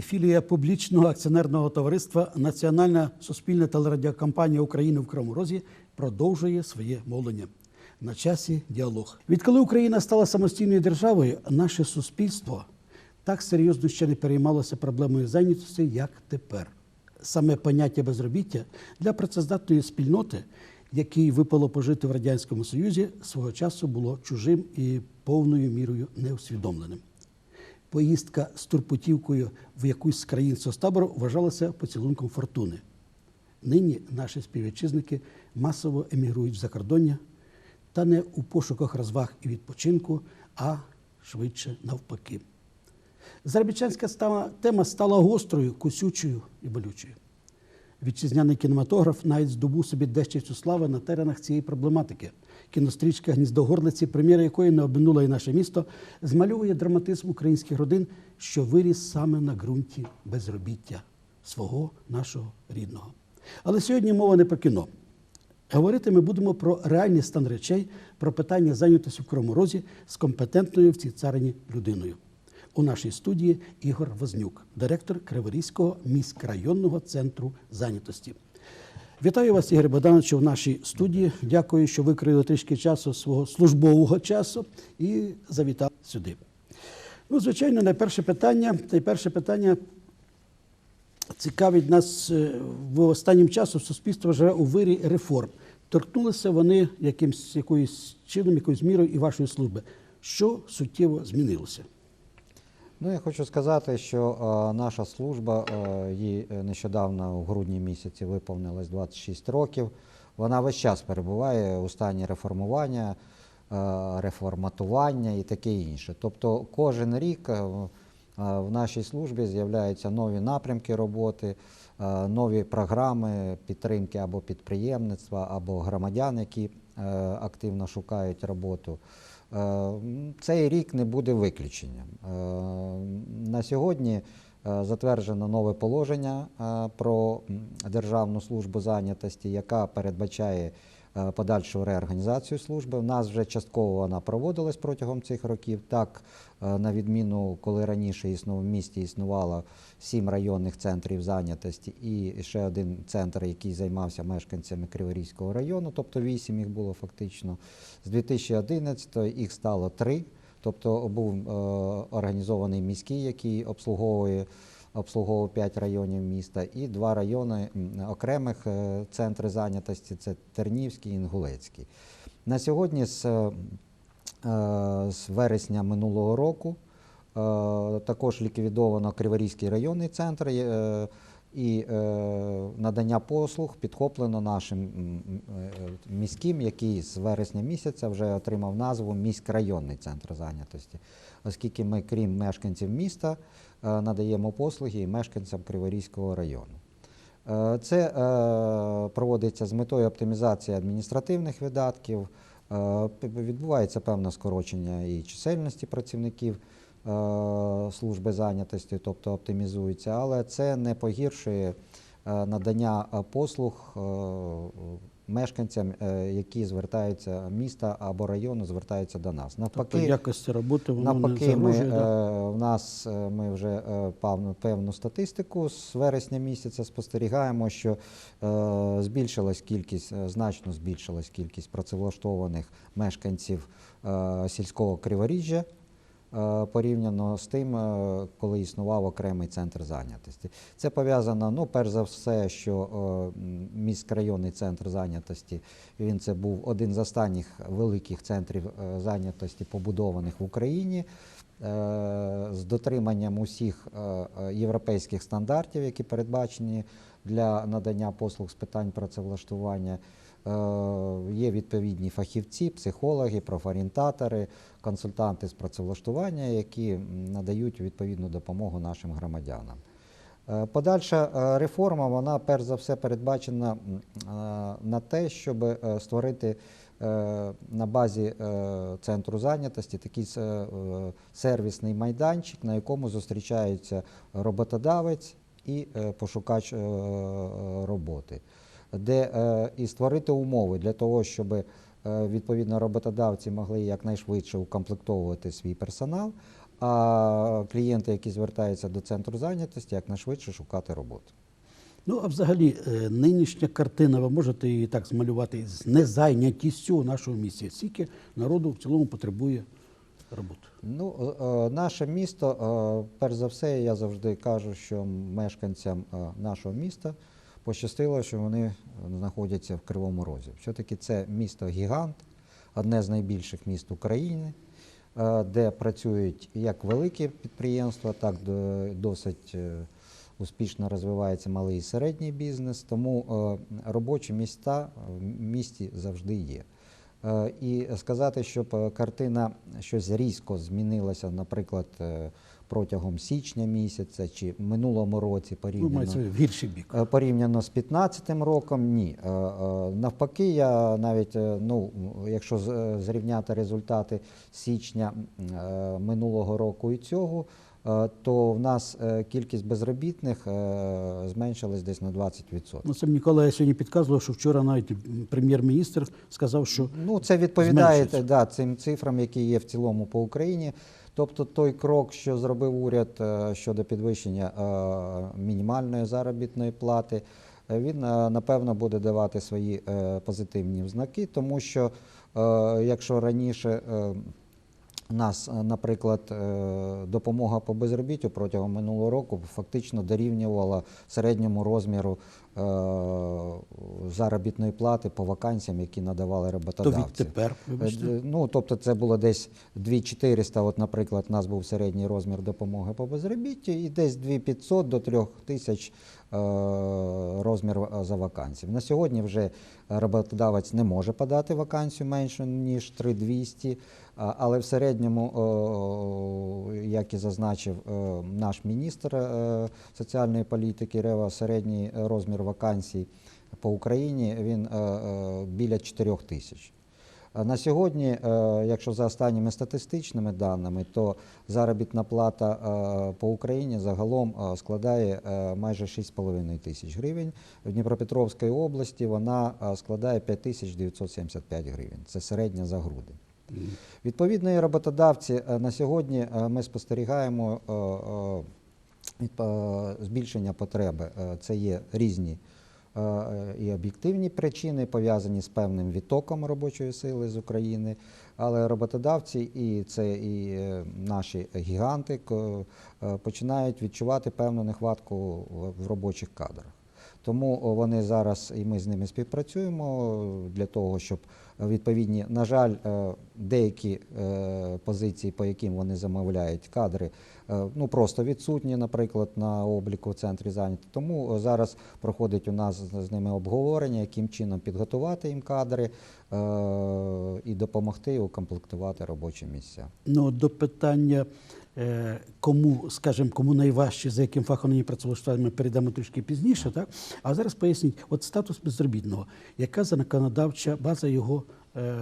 Філія публічного акціонерного товариства Національна суспільна телерадіокомпанія України в Кривому Розі продовжує своє мовлення. На часі діалог. Відколи Україна стала самостійною державою, наше суспільство так серйозно ще не переймалося проблемою зайнятості, як тепер. Саме поняття безробіття для працездатної спільноти, якій випало пожити в радянському союзі, свого часу було чужим і повною мірою неусвідомленим. Поїздка з турпутівкою в якусь з країн соцтабору вважалася поцілунком фортуни. Нині наші співвітчизники масово емігрують в закордоння, та не у пошуках розваг і відпочинку, а швидше навпаки. Заробітчанська тема стала гострою, кусючою і болючою. Вітчизняний кінематограф навіть здобув собі дещицю слави на теренах цієї проблематики. Кінострічка Гніздо Горлиці, прем'єра якої не обминула і наше місто, змальовує драматизм українських родин, що виріс саме на ґрунті безробіття свого нашого рідного. Але сьогодні мова не про кіно. Говорити ми будемо про реальний стан речей, про питання зайнятості в Кривому Розі з компетентною в цій царині людиною. У нашій студії Ігор Вознюк, директор Криворізького міськрайонного центру зайнятості. Вітаю вас, Ігор Богдановичу, в нашій студії. Дякую, що викрили трішки часу свого службового часу і завітав сюди. Ну, звичайно, найперше питання. Найперше питання цікавить нас е, в останнім часом суспільство живе у вирі реформ. Торкнулися вони якимсь якоюсь чином, якоюсь мірою і вашої служби. Що суттєво змінилося? Ну, я хочу сказати, що е, наша служба, е, е, нещодавно в грудні місяці виповнилось 26 років. Вона весь час перебуває у стані реформування, е, реформатування і таке інше. Тобто кожен рік е, е, в нашій службі з'являються нові напрямки роботи, е, нові програми підтримки або підприємництва, або громадян, які е, активно шукають роботу. Е, Цей рік не буде виключенням. Е, На сьогодні е, затверджено нове положення про Державну службу зайнятості, яка передбачає подальшу реорганізацію служби. У нас вже частково вона проводилась протягом цих років. Так, е, на відміну, коли раніше в місті існувало сім районних центрів зайнятості і ще один центр, який займався мешканцями Криворізького району, тобто вісім їх було фактично. З 2011 їх стало три. Тобто був е, організований міський, який обслуговує обслуговував 5 районів міста, і два райони окремих е, центри зайнятості це Тернівський і Інгулецький. На сьогодні з, е, з вересня минулого року е, також ліквідовано Криворізький районний центр. І надання послуг підхоплено нашим міським, який з вересня місяця вже отримав назву міськрайонний центр зайнятості, оскільки ми, крім мешканців міста, е, надаємо послуги і мешканцям Криворізького району. Е, Це е, проводиться з метою оптимізації адміністративних видатків, відбувається певне скорочення і чисельності працівників служби зайнятості, тобто оптимізується, але це не погіршує надання послуг мешканцям, е, які звертаються міста або району, звертаються до нас. Навпаки, Тобто якості роботи воно не Навпаки, ми, е, да? в нас е, ми вже певну, певну статистику з вересня місяця спостерігаємо, що збільшилась кількість, значно збільшилась кількість працевлаштованих мешканців сільського криворіжжя. Е, Порівняно з тим, е, коли існував окремий центр зайнятості. Це пов'язано, ну, перш за все, що е, міськрайонний центр зайнятості він це був один з останніх великих центрів зайнятості, побудованих в Україні. З дотриманням усіх європейських стандартів, які передбачені для надання послуг з питань працевлаштування, Є відповідні фахівці, психологи, профорієнтатори, консультанти з працевлаштування, які надають відповідну допомогу нашим громадянам. Е, Подальша е, реформа, вона перш за все передбачена е, на те, щоб е, створити е, на базі е, центру зайнятості такий е, сервісний майданчик, на якому зустрічаються роботодавець і е, пошукач е, роботи, де е, і створити умови для того, щоб е, відповідно роботодавці могли якнайшвидше укомплектовувати свій персонал, а клієнти, які звертаються до центру зайнятості, якнайшвидше шукати роботу. Ну, а взагалі, е, нинішня картина, ви можете її так змалювати з незайнятістю у нашому місті. Скільки народу в цілому потребує роботи? Ну, наше місто, перш за все, я завжди кажу, що мешканцям нашого міста пощастило, що вони е, знаходяться в Кривому Розі. Все-таки це місто гігант, одне з найбільших міст України, е, де працюють як великі підприємства, так до- досить е, успішно розвивається малий і середній бізнес. Тому робочі місця в місті завжди є. І сказати, щоб картина щось різко змінилася, наприклад, протягом січня місяця чи минулому році порівняно, мається гірший бік. е, порівняно з 15 роком, ні. Е, е, Навпаки, я навіть, ну, якщо зрівняти результати січня минулого року і цього, то в нас кількість безробітних зменшилась десь на 20%. Ну, це Микола я сьогодні підказував, що вчора навіть прем'єр-міністр сказав, що Ну, це відповідає да, цим цифрам, які є в цілому по Україні. Тобто той крок, що зробив уряд е, щодо підвищення е, мінімальної заробітної плати, е, він напевно буде давати свої позитивні знаки, тому що якщо раніше у нас, е, наприклад, е, допомога по безробіттю протягом минулого року фактично дорівнювала середньому розміру е, заробітної плати по вакансіям, які надавали то роботодавці. відтепер, вибачте. Ну, тобто це було десь 2400, от, наприклад, у нас був середній розмір допомоги по безробіттю, і десь 2500 до 3000 е, розмір е, за вакансію. На сьогодні вже роботодавець не може подати вакансію меншу, ніж 3200, а- але в середньому, як і зазначив е, наш міністр е, соціальної політики Рева, середній розмір вакансій по Україні він е, е, біля 4 тисяч. А На сьогодні, е, якщо за останніми статистичними даними, то заробітна плата е, по Україні загалом е, складає е, майже 6,5 тисяч гривень. В Дніпропетровській області вона е, складає 5975 гривень. Це середня за грудень. Відповідно, і роботодавці е, на сьогодні е, ми спостерігаємо е, е, е, збільшення потреби. Е, Це є різні е, е, і об'єктивні причини, пов'язані з певним відтоком робочої сили з України. Але роботодавці, і це і е, наші гіганти, е, починають відчувати певну нехватку в- робочих кадрах. Тому вони зараз і ми з ними співпрацюємо для того, щоб е, відповідні, на жаль, е, деякі е, позиції, по яким вони замовляють кадри, е, ну просто відсутні, наприклад, на обліку в центрі зайняті. Тому зараз проходить у нас з ними обговорення, яким чином підготувати їм кадри і допомогти укомплектувати робочі місця. Ну, до питання, кому, скажімо, кому найважче, за яким фахом вони працевлаштовані, ми перейдемо трішки пізніше. Так? А зараз поясніть, от статус безробітного, яка законодавча база його е,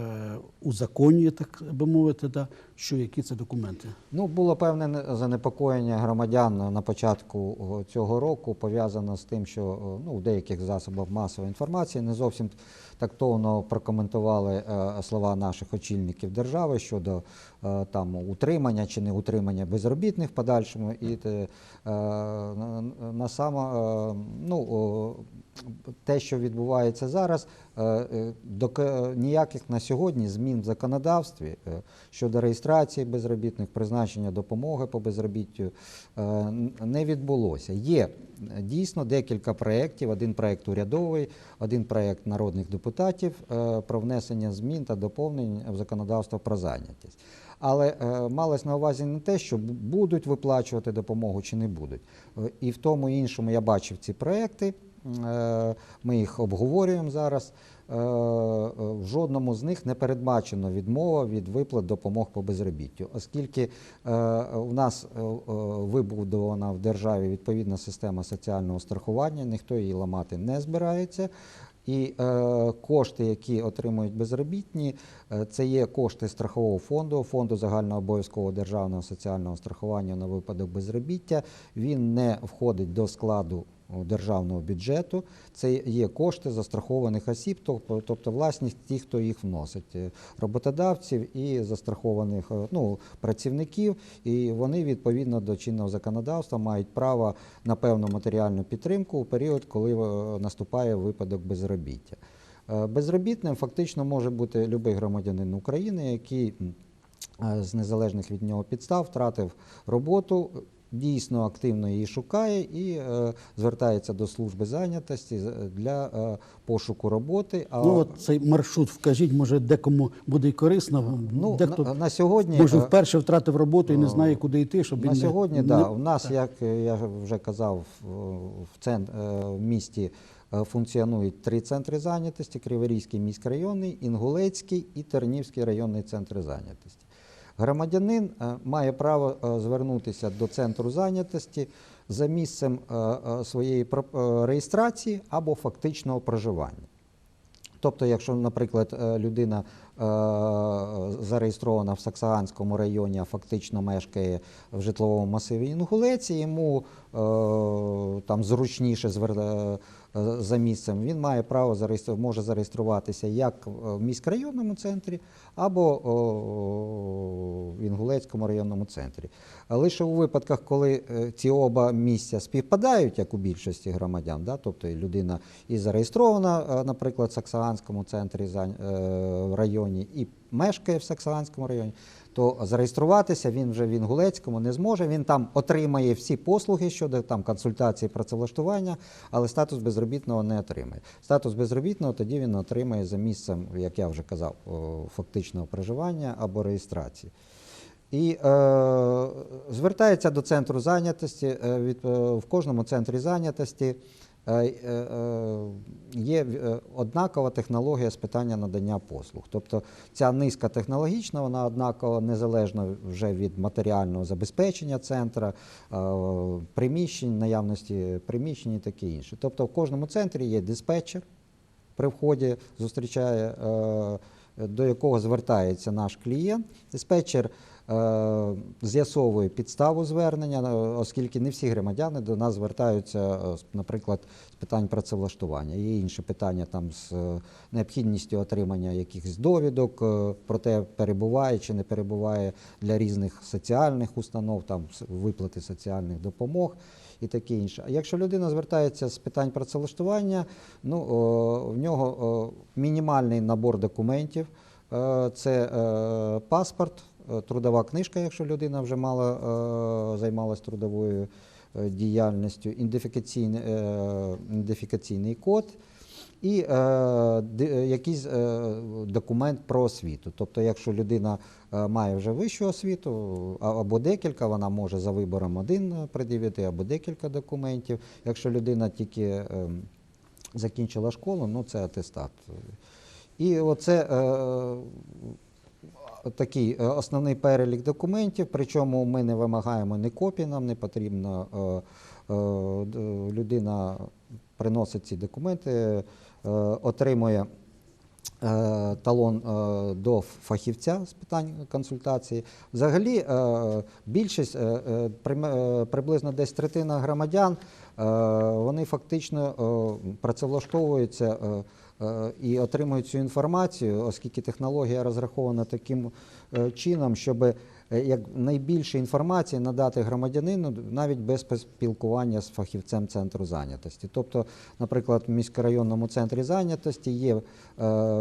узаконює, так би мовити, да? що які це документи? Ну, було певне занепокоєння громадян на початку цього року, пов'язано з тим, що ну, в деяких засобах масової інформації не зовсім тактовно прокоментували е, слова наших очільників держави щодо е, там утримання чи не утримання безробітних в подальшому. І те, е, на, на само, е, ну, те, що відбувається зараз, ніяких на сьогодні змін в законодавстві щодо реєстрації безробітних, призначення допомоги по безробіттю не відбулося. Є дійсно декілька проєктів. Один проєкт урядовий, один проєкт народних депутатів е, про внесення змін та доповнень в законодавство про зайнятість. Але е, малось на увазі не те, що будуть виплачувати допомогу чи не будуть. Е, І в тому і іншому я бачив ці проекти. Ми їх обговорюємо зараз. В жодному з них не передбачено відмова від виплат допомог по безробіттю, оскільки у нас вибудована в державі відповідна система соціального страхування, ніхто її ламати не збирається. І е, кошти, які отримують безробітні, е, це є кошти страхового фонду, фонду загальнообов'язкового державного соціального страхування на випадок безробіття. Він не входить до складу державного бюджету. Це є кошти застрахованих осіб, тобто, власність тих, хто їх вносить, е, роботодавців і застрахованих е, ну, працівників. І вони відповідно до чинного законодавства мають право на певну матеріальну підтримку у період, коли е, наступає випадок безробіття. Безробітним фактично може бути будь-який громадянин України, який з незалежних від нього підстав втратив роботу, дійсно активно її шукає і е, звертається до служби зайнятості з- для е, пошуку роботи. А, Ну от цей маршрут вкажіть, може декому буде й корисно. ну, Дехто на, на сьогодні може е, вперше втратив роботу і не знає, куди йти, щоб На сьогодні, не- да, у нас, як е, я вже казав, в- в, цен, е, в місті е, функціонують три центри зайнятості: Криворізький міськрайонний, Інгулецький і Тернівський районний центри зайнятості. Громадянин е, має право е, звернутися до центру зайнятості за місцем е, своєї реєстрації або фактичного проживання. Тобто, якщо, наприклад, людина зареєстрована в Саксаганському районі, а фактично мешкає в житловому масиві Інгулеці, йому там зручніше за місцем, він має право зареєстру... може зареєструватися як в міськрайонному центрі або в Інгулецькому районному центрі. Лише у випадках, коли е, ці оба місця співпадають, як у більшості громадян, тобто людина і зареєстрована, е, наприклад, в Саксаганському центрі е, в районі, і мешкає в Саксаганському районі, то зареєструватися він вже в Інгулецькому не зможе. Він там отримає всі послуги щодо там консультації працевлаштування, але статус безробітного не отримає. Статус безробітного тоді він отримає за місцем, як я вже казав, фактичного проживання або реєстрації. І е, звертається до центру зайнятості. Е, від, е, в кожному центрі зайнятості є е, однакова технологія з питання надання послуг. Тобто ця низка технологічна, вона однаково незалежно вже від матеріального забезпечення центра, е, приміщень, наявності приміщень і таке інше. Тобто в кожному центрі є диспетчер, при вході зустрічає, е, до якого звертається наш клієнт. Диспетчер е, з'ясовує підставу звернення, е, оскільки не всі громадяни до нас звертаються, е, наприклад, з питань працевлаштування. Є інші питання там з е, необхідністю отримання якихось довідок е, про те, перебуває чи не перебуває для різних соціальних установ, там виплати соціальних допомог і таке інше. А якщо людина звертається з питань працевлаштування, ну о, в нього о, мінімальний набор документів. Е, Це е, паспорт, е, трудова книжка, якщо людина вже мала е, займалась трудовою е, діяльністю, ідентифікаційний, е, код і е, е, якийсь е, документ про освіту. Тобто, якщо людина е, має вже вищу освіту або декілька, вона може за вибором один е, пред'явити або декілька документів. Якщо людина тільки е, закінчила школу, ну це атестат. І оце е, такий е, основний перелік документів, причому ми не вимагаємо ні копій, нам не потрібно. е, е, Людина приносить ці документи, отримує талон до фахівця з питань консультації. Взагалі, більшість, приблизно десь третина громадян, вони фактично працевлаштовуються і отримують цю інформацію, оскільки технологія розрахована таким е, чином, щоб е, як найбільше інформації надати громадянину навіть без спілкування з фахівцем центру зайнятості. Тобто, наприклад, в міськрайонному центрі зайнятості є е,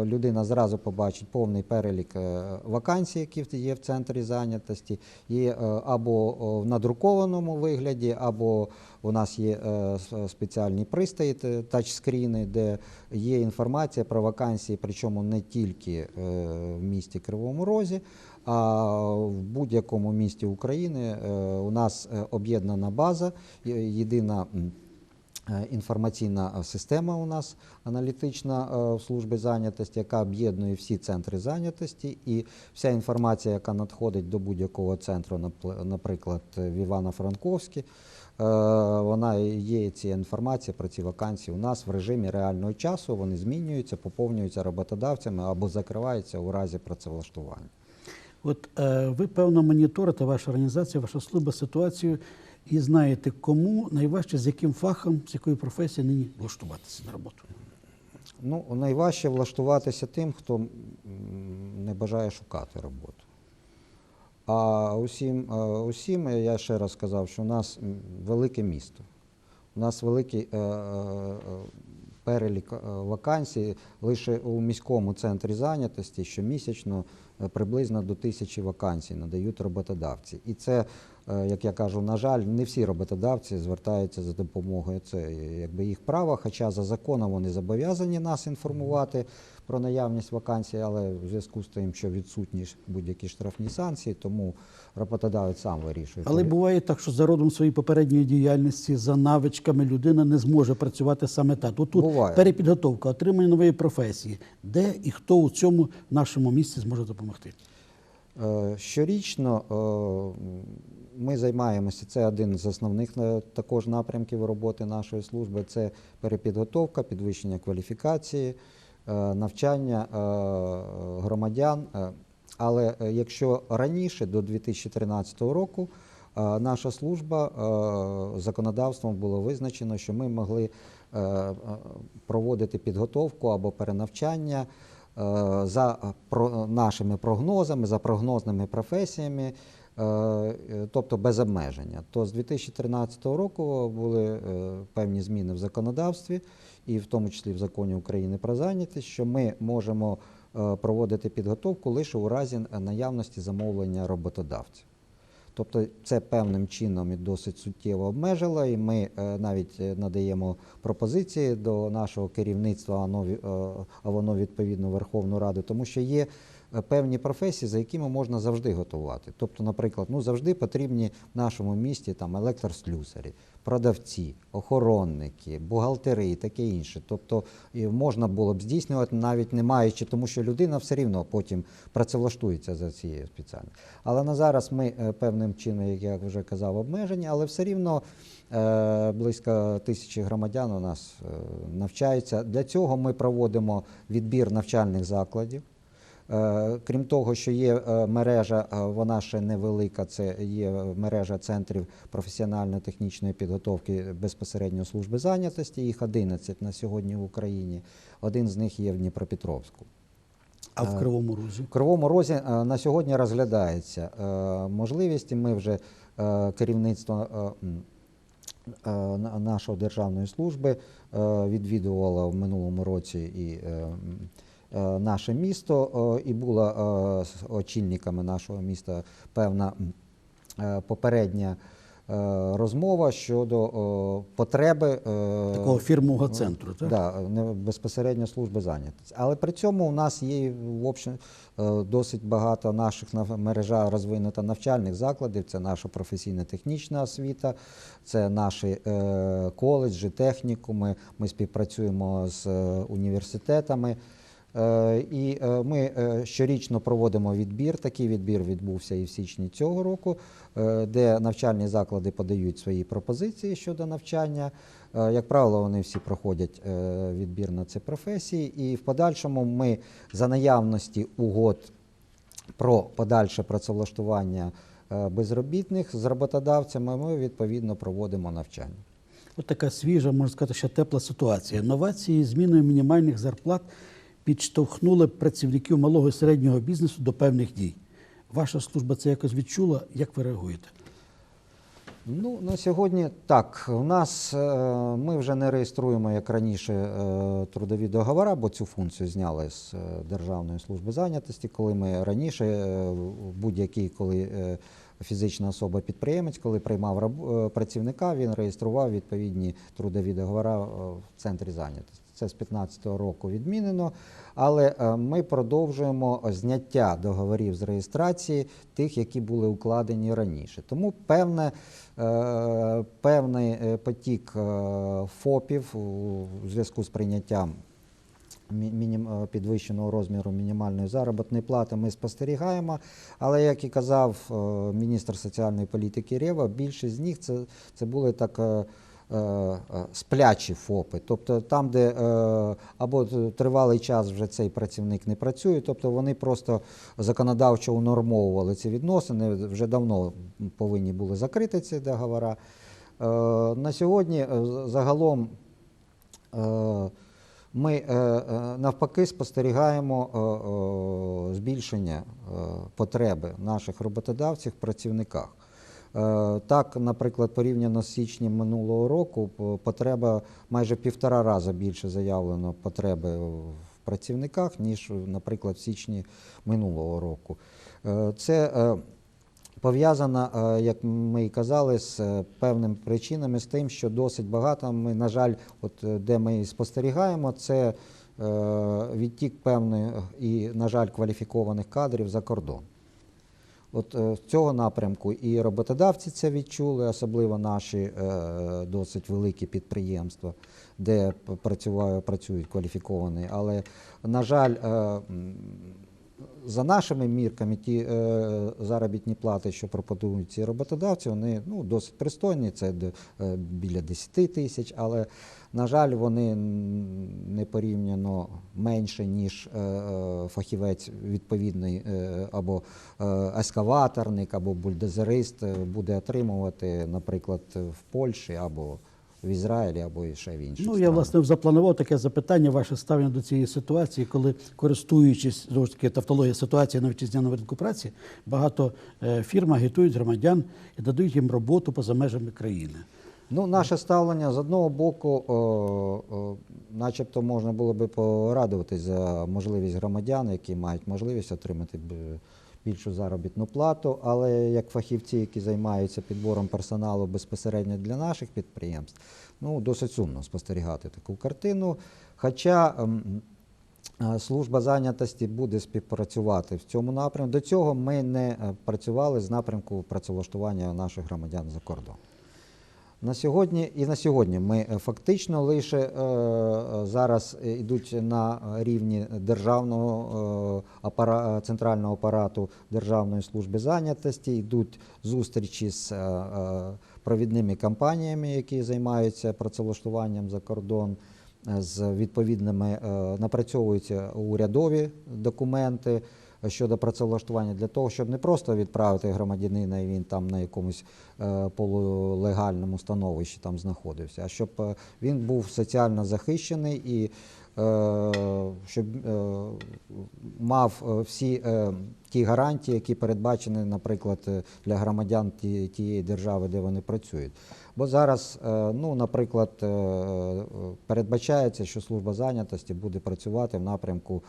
людина зразу побачить повний перелік е, вакансій, які є в центрі зайнятості, є е, або в надрукованому вигляді, або у нас є е, спеціальні пристрої, т- тачскріни, де є інформація про вакансії, причому не тільки е, в місті Кривому Розі, а в будь-якому місті України е, у нас е, об'єднана база, єдина. е, Інформаційна система у нас аналітична в службі зайнятості, яка об'єднує всі центри зайнятості, і вся інформація, яка надходить до будь-якого центру, наприклад, в Івано-Франковській, вона є ця інформація про ці вакансії у нас в режимі реального часу. Вони змінюються, поповнюються роботодавцями або закриваються у разі працевлаштування. От е, ви певно моніторите ваша організація, ваша служба ситуацію і знаєте, кому найважче, з яким фахом, з якою професією нині влаштуватися на роботу? Ну, найважче влаштуватися тим, хто не бажає шукати роботу. А усім, усім я ще раз сказав, що у нас велике місто. У нас великий е, е, перелік е, вакансій лише у міському центрі зайнятості щомісячно приблизно до тисячі вакансій надають роботодавці. І це, е, як я кажу, на жаль, не всі роботодавці звертаються за допомогою. Це якби їх право, хоча за законом вони зобов'язані нас інформувати про наявність вакансій, але в зв'язку з тим, що відсутні будь-які штрафні санкції, тому роботодавець сам вирішує. Але буває так, що за родом своєї попередньої діяльності, за навичками людина не зможе працювати саме так. Отут Буває. перепідготовка, отримання нової професії. Де і хто у цьому нашому місці зможе допомогти? Е, Щорічно е, ми займаємося, це один з основних е, також напрямків роботи нашої служби. Це перепідготовка, підвищення кваліфікації, навчання громадян. Але якщо раніше, до 2013 року, наша служба законодавством було визначено, що ми могли проводити підготовку або перенавчання за е, про- нашими прогнозами, за прогнозними професіями, е, е, тобто без обмеження. То з 2013 року були е, певні зміни в законодавстві, і в тому числі в законі України про зайнятість, що ми можемо е, проводити підготовку лише у разі наявності замовлення роботодавця. Тобто це певним чином і досить суттєво обмежило, і ми е, навіть е, надаємо пропозиції до нашого керівництва, а е, воно відповідно Верховну Раду, тому що є певні професії, за якими можна завжди готувати. Тобто, наприклад, ну завжди потрібні в нашому місті електрослюсарі, продавці, охоронники, бухгалтери і таке інше. Тобто можна було б здійснювати навіть не маючи, тому що людина все рівно потім працевлаштується за цією спеціальністю. Але на зараз ми е, певним чином, як я вже казав, обмежені, але все рівно е, близько тисячі громадян у нас е, навчаються. Для цього ми проводимо відбір навчальних закладів. Е, Крім того, що є е, мережа, е, вона ще невелика, це є мережа центрів професіонально-технічної підготовки безпосередньо служби зайнятості. Їх 11 на сьогодні в Україні. Один з них є в Дніпропетровську. А в Кривому Розі? В Кривому Розі на сьогодні розглядається можливість, і ми вже керівництво нашої державної служби відвідувало в минулому році і наше місто, е, і була е, очільниками нашого міста певна е, попередня е, розмова щодо е, потреби е, Такого фірмового центру, так? Да, безпосередньо служби зайнятості. Але при цьому у нас є в общем, е, досить багато наших мережа розвинута навчальних закладів. Це наша професійно-технічна освіта, це наші е, коледжі, технікуми. Ми співпрацюємо з е, університетами. Е, І е, ми е, щорічно проводимо відбір. Такий відбір відбувся і в січні цього року, де навчальні заклади подають свої пропозиції щодо навчання. Як правило, вони всі проходять відбір на ці професії, і в подальшому ми за наявності угод про подальше працевлаштування безробітних з роботодавцями, ми відповідно проводимо навчання. От така свіжа, можна сказати, ще тепла ситуація. Новації зміною мінімальних зарплат підштовхнули працівників малого і середнього бізнесу до певних дій. Ваша служба це якось відчула? Як ви реагуєте? Ну, на сьогодні так. У нас е, ми вже не реєструємо, як раніше, е, трудові договори, бо цю функцію зняли з е, Державної служби зайнятості, коли ми раніше будь-який, коли фізична особа підприємець, коли приймав працівника, він реєстрував відповідні трудові договори в центрі зайнятості. Це з 2015 року відмінено, але е, ми продовжуємо зняття договорів з реєстрації тих, які були укладені раніше. Тому певне, е, певний е, потік ФОПів у зв'язку з прийняттям підвищеного розміру мінімальної заробітної плати ми спостерігаємо. Але, як і казав міністр соціальної політики Рева, більшість з них це, це були так. Е, е, сплячі ФОПи, тобто там, де е, або тривалий час вже цей працівник не працює, тобто вони просто законодавчо унормовували ці відносини, вже давно повинні були закрити ці договори. На сьогодні загалом ми навпаки спостерігаємо збільшення потреби наших роботодавців в працівниках. Е, Так, наприклад, порівняно з січнем минулого року, потреба майже півтора рази більше заявлено потреби в працівниках, ніж, наприклад, в січні минулого року. Е, Це е, пов'язано, як ми і казали, з певними причинами, з тим, що досить багато ми, на жаль, от де ми спостерігаємо, це відтік певних і, на жаль, кваліфікованих кадрів за кордон. От е, цього напрямку і роботодавці це відчули, особливо наші е, досить великі підприємства, де працюють кваліфіковані. Але, на жаль, е, за нашими мірками, ті е, заробітні плати, що пропонують ці роботодавці, вони ну, досить пристойні, це е, біля 10 тисяч, але, на жаль, вони не порівняно менше, ніж е, е, фахівець відповідний е, або е, ескаваторник, або бульдозерист е, буде отримувати, наприклад, в Польщі або в Ізраїлі, або ще в інших Ну, я власне запланував таке запитання, ваше ставлення до цієї ситуації, коли користуючись знову ж таки тавтологія ситуації на вітчизняному ринку праці, багато е, фірм агітують громадян і дають їм роботу поза межами країни. Ну, наше ставлення з одного боку, о, о, начебто можна було би порадуватись за можливість громадян, які мають можливість отримати більшу заробітну плату, але як фахівці, які займаються підбором персоналу безпосередньо для наших підприємств, ну досить сумно спостерігати таку картину. Хоча ем, е, служба зайнятості буде співпрацювати в цьому напрямку. До цього ми не е, працювали з напрямку працевлаштування наших громадян за кордон. На сьогодні і на сьогодні ми е, фактично лише е, е, зараз йдуть на рівні державного апара, центрального апарату Державної служби зайнятості, йдуть зустрічі з провідними компаніями, які займаються працевлаштуванням за кордон. З відповідними напрацьовуються урядові документи щодо працевлаштування для того, щоб не просто відправити громадянина, і він там на якомусь е, полулегальному становищі там знаходився, а щоб е, він був соціально захищений і е, щоб мав всі ті гарантії, які передбачені, наприклад, е, для громадян тієї держави, де вони працюють. Бо зараз, е, ну, наприклад, е, передбачається, що служба зайнятості буде працювати в напрямку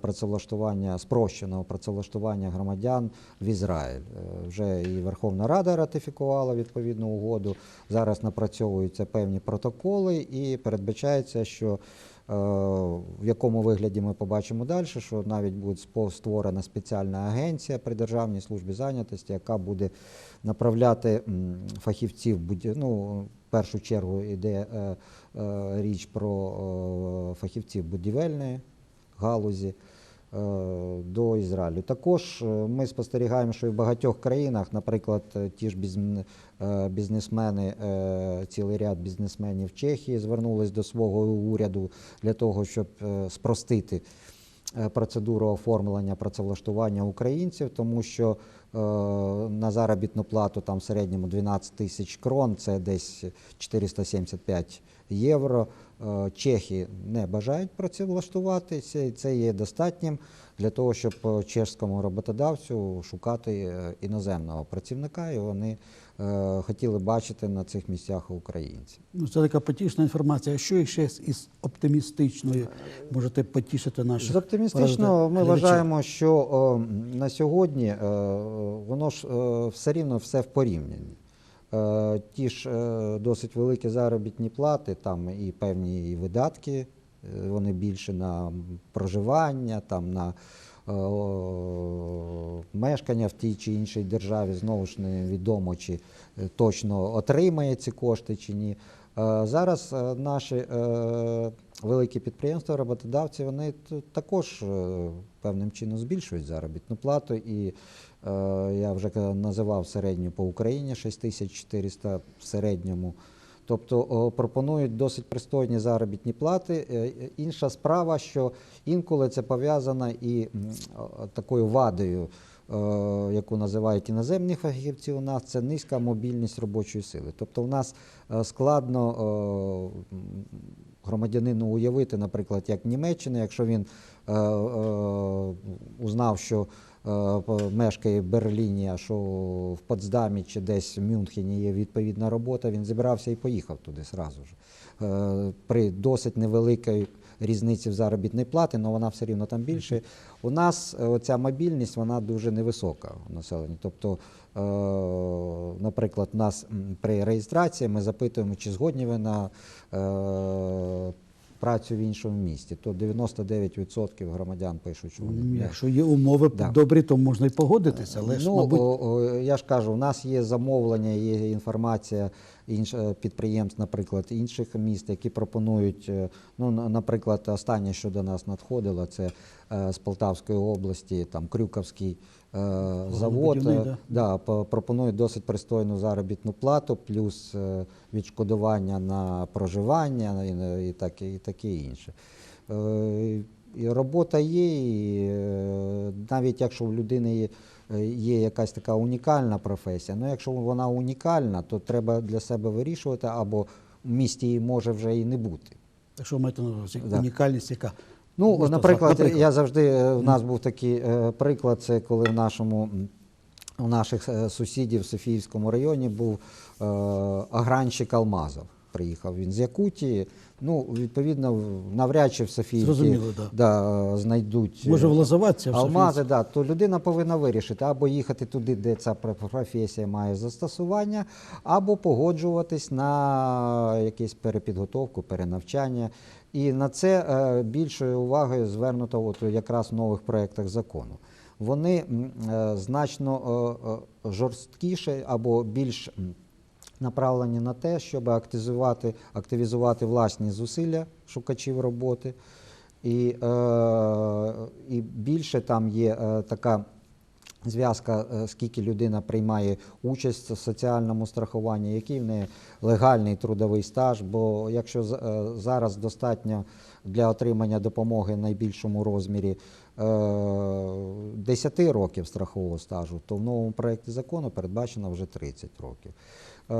працевлаштування спрощеного працевлаштування громадян в Ізраїль. Вже і Верховна Рада ратифікувала відповідну угоду. Зараз напрацьовуються певні протоколи, і передбачається, що в якому вигляді ми побачимо далі, що навіть буде створена спеціальна агенція при Державній службі зайнятості, яка буде направляти фахівців, ну, в першу чергу йде е, е, річ про е, фахівців будівельної галузі. е, до Ізраїлю. Також е, ми спостерігаємо, що і в багатьох країнах, наприклад, е, ті ж е, бізнесмени, е, цілий ряд бізнесменів Чехії звернулись до свого уряду для того, щоб е, спростити е, процедуру оформлення працевлаштування українців, тому що е, на заробітну плату там в середньому 12 тисяч крон, це десь 475 євро. Е, Чехи не бажають працевлаштуватися, і це є достатнім для того, щоб чешському роботодавцю шукати е, іноземного працівника, і вони е, хотіли бачити на цих місцях українців. Ну, це така потішна інформація. Що ще із оптимістичної можете потішити наших З оптимістичного ми вважаємо, що на сьогодні воно ж все рівно все в порівнянні. Е, Ті ж е, досить великі заробітні плати, там і певні видатки, е, вони більше на проживання, там на мешкання в тій чи іншій державі. Знову ж невідомо, чи е, точно отримає ці кошти чи ні. Е, Зараз е, наші е, великі підприємства, роботодавці, вони також е, певним чином збільшують заробітну плату. І е, я вже називав середню по Україні 6400 в середньому. Тобто пропонують досить пристойні заробітні плати. Е, е, Інша справа, що інколи це пов'язано і такою вадою, яку називають іноземні фахівці, у нас це низька мобільність робочої сили. Тобто, у нас е, складно громадянину уявити, наприклад, як в Німеччині, якщо він узнав, що мешкає в Берліні, а що в Потсдамі чи десь в Мюнхені є відповідна робота, він зібрався і поїхав туди зразу ж. Е, При досить невеликій різниці в заробітній платі, але вона все рівно там більше. У нас е, оця мобільність вона дуже невисока в населенні. Тобто, е, наприклад, у нас при реєстрації ми запитуємо, чи згодні ви на е, працю в іншому місті. То 99% громадян пишуть, що вони Якщо є умови Да. добрі, то можна і погодитися, але ж, ну, мабуть, о, о, я ж кажу, у нас є замовлення, є інформація інш, е, підприємств, наприклад, інших міст, які пропонують. е, Ну, наприклад, останнє, що до нас надходило, це е, з Полтавської області, там Крюковський завод. е, да. Да, по- пропонують досить пристойну заробітну плату, плюс е, відшкодування на проживання і, і, таке, і таке інше. Е, І робота є, і е, навіть якщо в людини є, е, є якась така унікальна професія, ну якщо вона унікальна, то треба для себе вирішувати, або в місті її може вже і не бути. якщо маєте на увазі унікальність, яка Ну, наприклад, так, я завжди е, в нас був такий е, приклад, це коли в нашому у наших е, сусідів в Софіївському районі був е, агранщик Алмазов. Приїхав він з Якутії. Ну, відповідно, навряд чи в Зрозуміло, да. да, знайдуть може влазуватися в алмази, да, то людина повинна вирішити або їхати туди, де ця професія має застосування, або погоджуватись на якусь перепідготовку, перенавчання. І на це е, більшою увагою звернуто от якраз в нових проєктах закону. Вони е, значно е, жорсткіше або більш направлені на те, щоб активізувати, активізувати власні зусилля шукачів роботи. І, і більше там є така зв'язка, е, скільки людина приймає участь в соціальному страхуванні, який в неї легальний трудовий стаж. Бо якщо е, зараз достатньо для отримання допомоги в найбільшому розмірі е, 10 років страхового стажу, то в новому проєкті закону передбачено вже 30 років. Е,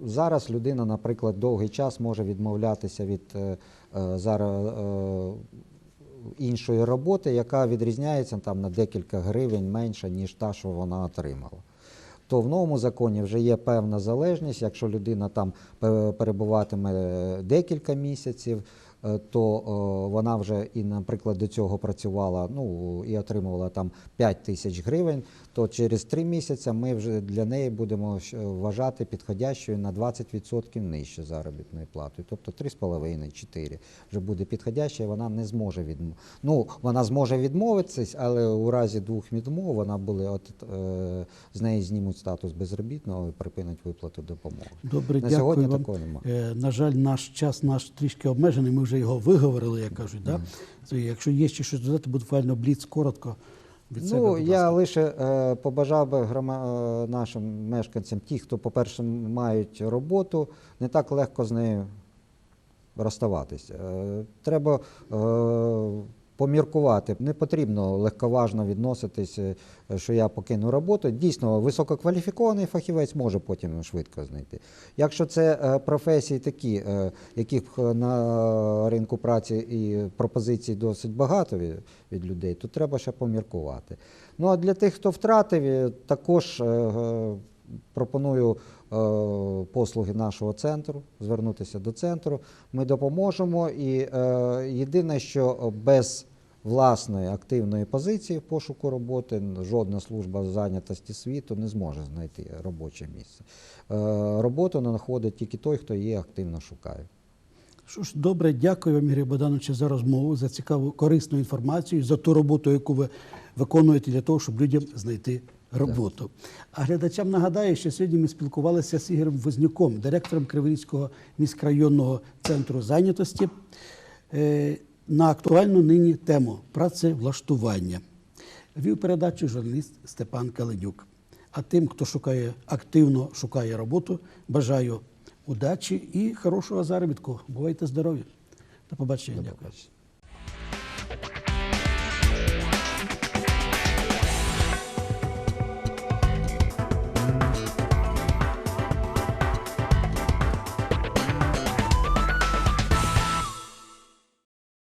Зараз людина, наприклад, довгий час може відмовлятися від е, е, зараз е, іншої роботи, яка відрізняється там на декілька гривень менше, ніж та, що вона отримала. То в новому законі вже є певна залежність. Якщо людина там перебуватиме декілька місяців, то е, вона вже і, наприклад, до цього працювала ну, і отримувала там 5 тисяч гривень, то через 3 місяці ми вже для неї будемо вважати підходящою на 20% нижче заробітної плати. Тобто 3,5-4 вже буде підходяща, і вона не зможе відмовитися. Ну, вона зможе відмовитись, але у разі двох відмов вона буде от, е, з неї знімуть статус безробітного і припинять виплату допомоги. Добре, На дякую сьогодні вам. такого нема. Е, На жаль, наш час наш трішки обмежений. Ми вже його виговорили, як кажуть. Да? Якщо є ще щось додати, буквально бліц коротко від себе. будь ласка. я лише е, побажав би грома, е, нашим мешканцям, ті, хто, по-перше, мають роботу, не так легко з нею розставатися. Е, треба е, поміркувати. Не потрібно легковажно відноситись, е, що я покину роботу. Дійсно, висококваліфікований фахівець може потім швидко знайти. Якщо це е, професії такі, е, яких на ринку праці і пропозицій досить багато від, людей, то треба ще поміркувати. Ну а для тих, хто втратив, також пропоную послуги нашого центру, звернутися до центру. Ми допоможемо. І е, єдине, що без власної активної позиції в пошуку роботи жодна служба зайнятості світу не зможе знайти робоче місце. Е, роботу знаходить тільки той, хто її активно шукає. Що ж, добре, дякую вам, Ігорю Богдановичу, за розмову, за цікаву корисну інформацію, за ту роботу, яку ви виконуєте для того, щоб людям знайти роботу. А глядачам нагадаю, що сьогодні ми спілкувалися з Ігорем Вознюком, директором Криворізького міськрайонного центру зайнятості, е, на актуальну нині тему працевлаштування. Вів передачу журналіст Степан Каленюк. А тим, хто шукає активно шукає роботу, бажаю удачі і хорошого заробітку. Бувайте здорові. До побачення. До побачення.